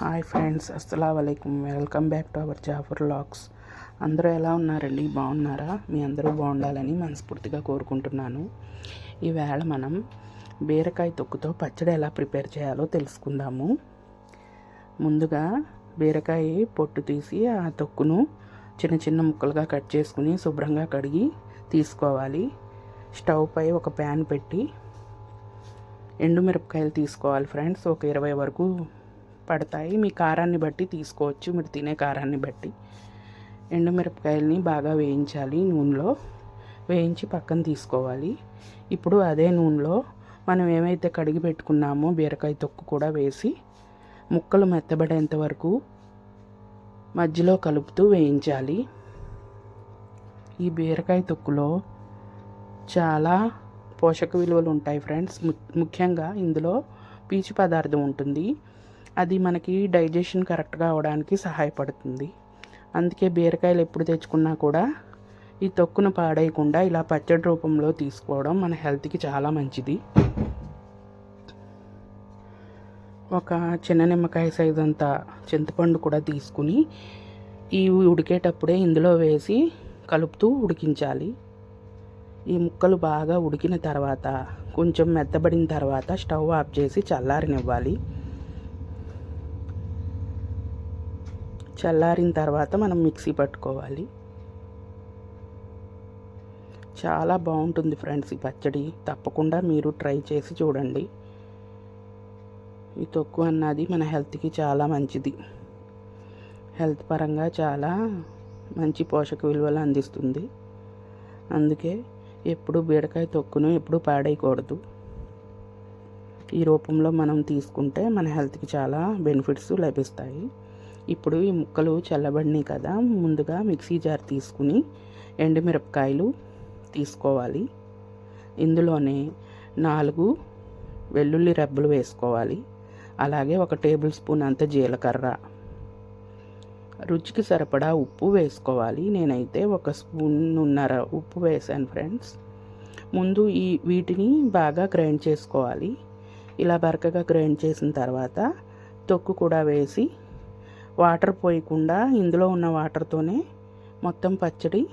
Hi friends అస్సలం welcome back to our Jafar lakhs. అందరూ ఎలా ఉన్నారండి? బాగున్నారా? మీ అందరూ బాగుండాలని మనస్ఫూర్తిగా కోరుకుంటున్నాను. ఈవేళ మనం బీరకాయ తొక్కుతో పచ్చడి ఎలా ప్రిపేర్ చేయాలో తెలుసుకుందాము. ముందుగా బీరకాయ పొట్టు తీసి ఆ తొక్కును చిన్న చిన్న ముక్కలుగా కట్ చేసుకుని శుభ్రంగా కడిగి తీసుకోవాలి. స్టవ్ పై ఒక ప్యాన్ పెట్టి ఎండుమిరపకాయలు తీసుకోవాలి ఫ్రెండ్స్. ఒక ఇరవై వరకు పడతాయి. మీ కారాన్ని బట్టి తీసుకోవచ్చు. మీరు తినే కారాన్ని బట్టి. ఎండుమిరపకాయలని బాగా వేయించాలి నూనెలో. వేయించి పక్కన తీసుకోవాలి. ఇప్పుడు అదే నూనెలో మనం ఏమైతే కడిగి పెట్టుకున్నామో బీరకాయ తొక్కు కూడా వేసి ముక్కలు మెత్తబడేంత వరకు మధ్యలో కలుపుతూ వేయించాలి. ఈ బీరకాయ తొక్కులో చాలా పోషక విలువలు ఉంటాయి ఫ్రెండ్స్. ముఖ్యంగా ఇందులో పీచు పదార్థం ఉంటుంది. అది మనకి డైజెషన్ కరెక్ట్గా అవడానికి సహాయపడుతుంది. అందుకే బీరకాయలు ఎప్పుడు తెచ్చుకున్నా కూడా ఈ తొక్కును పాడేయకుండా ఇలా పచ్చడి రూపంలో తీసుకోవడం మన హెల్త్కి చాలా మంచిది. ఒక చిన్న నిమ్మకాయ సైజు అంత చింతపండు కూడా తీసుకుని ఈ ఉడికేటప్పుడే ఇందులో వేసి కలుపుతూ ఉడికించాలి. ఈ ముక్కలు బాగా ఉడికిన తర్వాత కొంచెం మెత్తబడిన తర్వాత స్టవ్ ఆఫ్ చేసి చల్లారనివ్వాలి. చల్లారిన తర్వాత మనం మిక్సీ పట్టుకోవాలి. చాలా బాగుంటుంది ఫ్రెండ్స్ ఈ పచ్చడి. తప్పకుండా మీరు ట్రై చేసి చూడండి. ఈ తొక్కు అన్నది మన హెల్త్కి చాలా మంచిది. హెల్త్ పరంగా చాలా మంచి పోషక విలువలు అందిస్తుంది. అందుకే ఎప్పుడు బీడకాయ తొక్కును ఎప్పుడు పాడేయకూడదు ఈ రూపంలో మనం తీసుకుంటే మన హెల్త్కి చాలా బెనిఫిట్స్ లభిస్తాయి. ఇప్పుడు ఈ ముక్కలు చల్లబడినాయి కదా ముందుగా మిక్సీ జార్ తీసుకుని ఎండుమిరపకాయలు తీసుకోవాలి. ఇందులోనే నాలుగు వెల్లుల్లి రెబ్బలు వేసుకోవాలి. అలాగే ఒక టేబుల్ స్పూన్ అంత జీలకర్ర. రుచికి సరిపడా ఉప్పు వేసుకోవాలి. నేనైతే ఒక స్పూన్ ఉన్నర ఉప్పు వేసాను ఫ్రెండ్స్. ముందు ఈ వీటిని బాగా గ్రైండ్ చేసుకోవాలి. ఇలా బరకగా గ్రైండ్ చేసిన తర్వాత తొక్కు కూడా వేసి వాటర్ పోయకుండా ఇందులో ఉన్న వాటర్తోనే మొత్తం పచ్చడి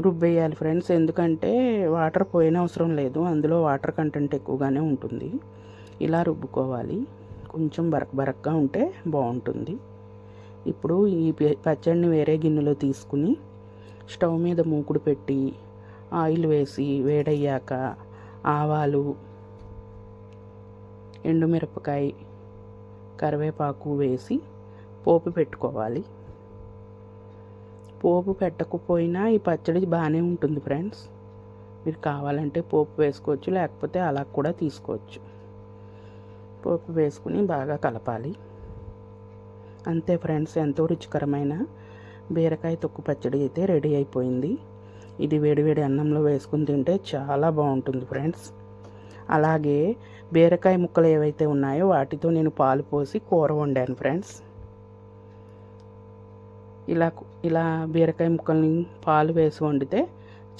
రుబ్బేయాలి ఫ్రెండ్స్. ఎందుకంటే వాటర్ పోయిన అవసరం లేదు. అందులో వాటర్ కంటెంట్ ఎక్కువగానే ఉంటుంది. ఇలా రుబ్బుకోవాలి. కొంచెం బరక్ బరక్గా ఉంటే బాగుంటుంది. ఇప్పుడు ఈ పచ్చడిని వేరే గిన్నెలో తీసుకుని స్టవ్ మీద మూకుడు పెట్టి ఆయిల్ వేసి వేడయ్యాక ఆవాలు ఎండుమిరపకాయ కరివేపాకు వేసి పోపు పెట్టుకోవాలి. పోపు పెట్టకపోయినా ఈ పచ్చడి బాగానే ఉంటుంది ఫ్రెండ్స్. మీరు కావాలంటే పోపు వేసుకోవచ్చు లేకపోతే అలా కూడా తీసుకోవచ్చు. పోపు వేసుకుని బాగా కలపాలి. అంతే ఫ్రెండ్స్ ఎంతో రుచికరమైన బీరకాయ తొక్కు పచ్చడి అయితే రెడీ అయిపోయింది. ఇది వేడివేడి అన్నంలో వేసుకుని తింటే చాలా బాగుంటుంది ఫ్రెండ్స్. అలాగే బీరకాయ ముక్కలు ఏవైతే ఉన్నాయో వాటితో నేను పాలు పోసి కూర వండాను ఫ్రెండ్స్ ఇలా ఇలా బీరకాయ ముక్కల్ని పాలు వేసి వండితే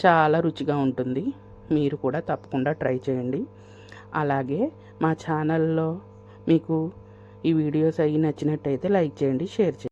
చాలా రుచిగా ఉంటుంది. మీరు కూడా తప్పకుండా ట్రై చేయండి. అలాగే మా ఛానల్లో మీకు ఈ వీడియోస్ అవి నచ్చినట్టయితే లైక్ చేయండి షేర్ చేయండి.